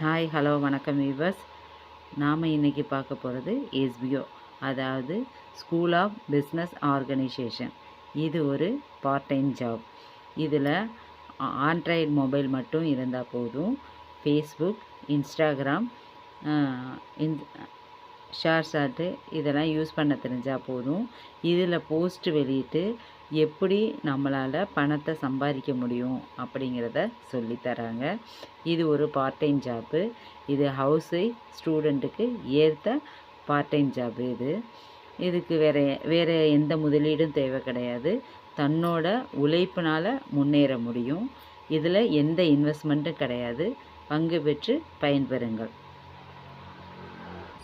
Hi hello வணக்கம் viewers நாம் இன்றைக்கி பார்க்க போகிறது எஸ்பிஓ அதாவது ஸ்கூல் ஆஃப் பிஸ்னஸ் ஆர்கனைசேஷன் இது ஒரு பார்ட் டைம் ஜாப் இதில் ஆண்ட்ராய்டு மொபைல் மட்டும் இருந்தால் போதும். ஃபேஸ்புக் இன்ஸ்டாகிராம் இன் ஷேர் சாட்டு இதெல்லாம் யூஸ் பண்ண தெரிஞ்சால் போதும். இதில் போஸ்ட் வெளியிட்டு எப்படி நம்மளால் பணத்தை சம்பாதிக்க முடியும் அப்படிங்கிறத சொல்லித்தராங்க இது ஒரு பார்ட் டைம் ஜாப்பு இது ஹவுஸ் ஒய்ஃப் ஸ்டூடெண்ட்டுக்கு ஏற்ற பார்ட் டைம் ஜாப் இது. இதுக்கு வேறு வேறு எந்த முதலீடும் தேவை கிடையாது. தன்னோட உழைப்பினால் முன்னேற முடியும். இதில் எந்த இன்வெஸ்ட்மெண்ட்டும் கிடையாது. பங்கு பெற்று பயன்பெறுங்கள்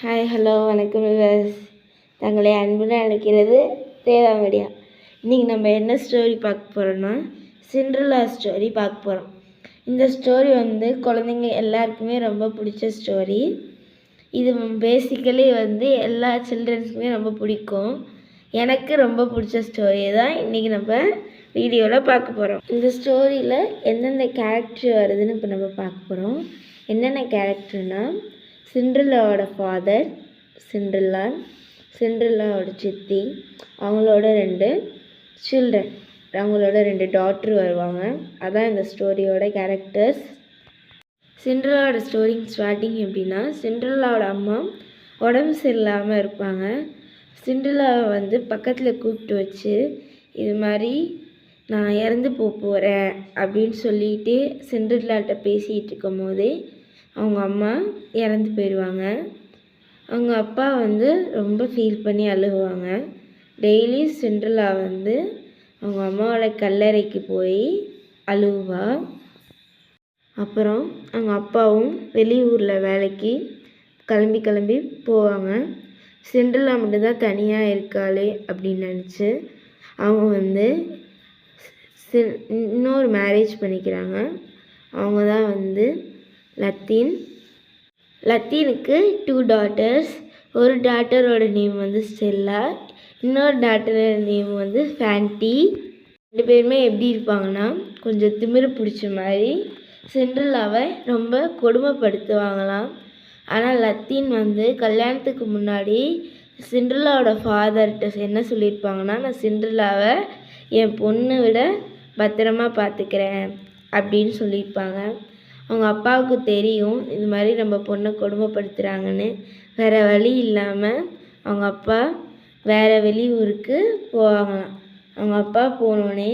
ஹாய் ஹலோ வணக்கம் விவாஸ் தங்களை அன்புடன் அழைக்கிறது தேவாங்கடியா இன்றைக்கி நம்ம என்ன ஸ்டோரி பார்க்க போகிறோன்னா சிண்ட்ரலா ஸ்டோரி பார்க்க போகிறோம் இந்த ஸ்டோரி வந்து குழந்தைங்க எல்லாருக்குமே ரொம்ப பிடிச்ச ஸ்டோரி இது பேசிக்கலி வந்து எல்லா சில்ட்ரன்ஸுக்குமே ரொம்ப பிடிக்கும். எனக்கு ரொம்ப பிடிச்ச ஸ்டோரி தான் இன்றைக்கி நம்ம வீடியோவில் பார்க்க போகிறோம் இந்த ஸ்டோரியில் எந்தெந்த கேரக்டர் வருதுன்னு இப்போ நம்ம பார்க்க போகிறோம் என்னென்ன கேரக்டர்னால் சிண்ட்ரலாவோட ஃபாதர் சிண்ட்ரலா சிண்ட்ரலாவோட சித்தி அவங்களோட ரெண்டு சில்ட்ரன் அவங்களோட ரெண்டு டாட்ரு வருவாங்க. அதான் இந்த ஸ்டோரியோட கேரக்டர்ஸ் சிண்ட்ரலாவோட ஸ்டோரி ஸ்டார்டிங் எப்படின்னா சிண்ட்ரலாவோட அம்மா உடம்பு சரியில்லாமல் இருப்பாங்க. சிண்ட்ரலாவை வந்து பக்கத்தில் கூப்பிட்டு வச்சு இது மாதிரி நான் இறந்து போக போகிறேன் அப்படின்னு சொல்லிட்டு சிண்ட்ரலாட்ட பேசிகிட்டு இருக்கும் போதே அவங்க அம்மா இறந்து போயிடுவாங்க. அவங்க அப்பா வந்து ரொம்ப ஃபீல் பண்ணி அழுகுவாங்க. டெய்லி சிண்ட்ரலா வந்து அவங்க அம்மாவோட கல்லறைக்கு போய் அழுவா அப்புறம் அவங்க அப்பாவும் வெளியூரில் வேலைக்கு கிளம்பி கிளம்பி போவாங்க. சிண்ட்ரலா மட்டும்தான் தனியாக இருக்காளே அப்படின்னு நினச்சி அவங்க வந்து இன்னொரு மேரேஜ் பண்ணிக்கிறாங்க. அவங்க தான் வந்து லத்தீன். லத்தீனுக்கு டூ டாட்டர்ஸ் ஒரு டாட்டரோட நேம் வந்து ஸ்டெல்லா. இன்னொரு டாட்டரோட நேம் வந்து ஃபேண்டி ரெண்டு பேருமே எப்படி இருப்பாங்கன்னா கொஞ்சம் திமிரு பிடிச்ச மாதிரி. சென்ட்ரலாவை ரொம்ப கொடுமைப்படுத்துவாங்களாம். ஆனால் லத்தீன் வந்து கல்யாணத்துக்கு முன்னாடி சிண்ட்ரலாவோட ஃபாதர்கிட்ட என்ன சொல்லியிருப்பாங்கன்னா நான் சிண்ட்ரலாவை என் பொண்ணை விட பத்திரமா பார்த்துக்கிறேன் அப்படின்னு சொல்லியிருப்பாங்க. அவங்க அப்பாவுக்கு தெரியும் இது மாதிரி நம்ம பொண்ணை கொடுமைப்படுத்துகிறாங்கன்னு வேறு வழி இல்லாமல் அவங்க அப்பா வேறு வெளியூருக்கு போவாங்களாம். அவங்க அப்பா போனோடனே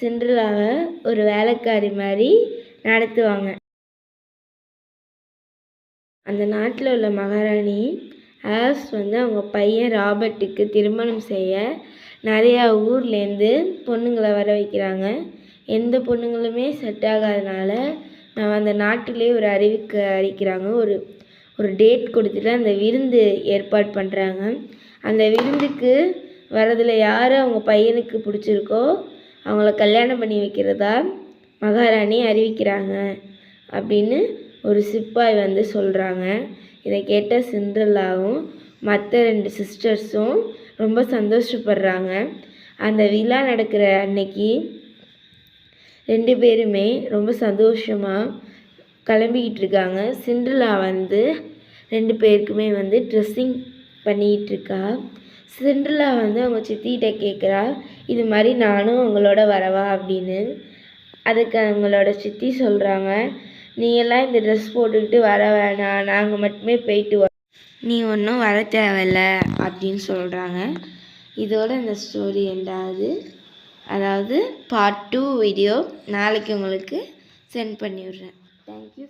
சிண்ட்ரலாவை ஒரு வேலைக்காரி மாதிரி நடத்துவாங்க. அந்த நாட்டில் உள்ள மகாராணி ஆஸ் வந்து அவங்க பையன் ராபர்ட்டுக்கு திருமணம் செய்ய நிறையா ஊர்லேருந்து பொண்ணுங்களை வர வைக்கிறாங்க. எந்த பொண்ணுங்களுமே செட் ஆகாதனால அந்த நாட்டிலே ஒரு அறிவிக்க அறிக்கிறாங்க ஒரு ஒரு டேட் கொடுத்துட்டு அந்த விருந்து ஏற்பாடு பண்ணுறாங்க அந்த விருந்துக்கு வரதில் யார் அவங்க பையனுக்கு பிடிச்சிருக்கோ அவங்கள கல்யாணம் பண்ணி வைக்கிறதா மகாராணி அறிவிக்கிறாங்க அப்படின்னு ஒரு சிப்பாய் வந்து சொல்கிறாங்க இதை கேட்ட சிண்ட்ரல்லாவும் மற்ற ரெண்டு சிஸ்டர்ஸும் ரொம்ப சந்தோஷப்படுறாங்க. அந்த விழா நடக்கிற அன்னைக்கு ரெண்டு பேருமே ரொம்ப சந்தோஷமாக கிளம்பிக்கிட்டு இருக்காங்க சிண்ட்ரலா வந்து ரெண்டு பேருக்குமே வந்து ட்ரெஸ்ஸிங் பண்ணிக்கிட்டு இருக்கா சிண்ட்ரலா வந்து அவங்க சித்திகிட்ட கேட்குறா இது மாதிரி நானும் அவங்களோட வரவா அப்படின்னு. அதுக்கு அவங்களோட சித்தி சொல்கிறாங்க நீ எல்லாம் இந்த ட்ரெஸ் போட்டுக்கிட்டு வர வேணாம் நாங்கள் மட்டுமே போயிட்டு வரோம் நீ ஒன்றும் வர தேவையில்ல அப்படின்னு சொல்கிறாங்க இதோட இந்த ஸ்டோரி எண்டாவது அதாவது பார்ட் டூ வீடியோ நாளைக்கு உங்களுக்கு சென்ட் பண்ணிவிடுறேன். தேங்க்யூ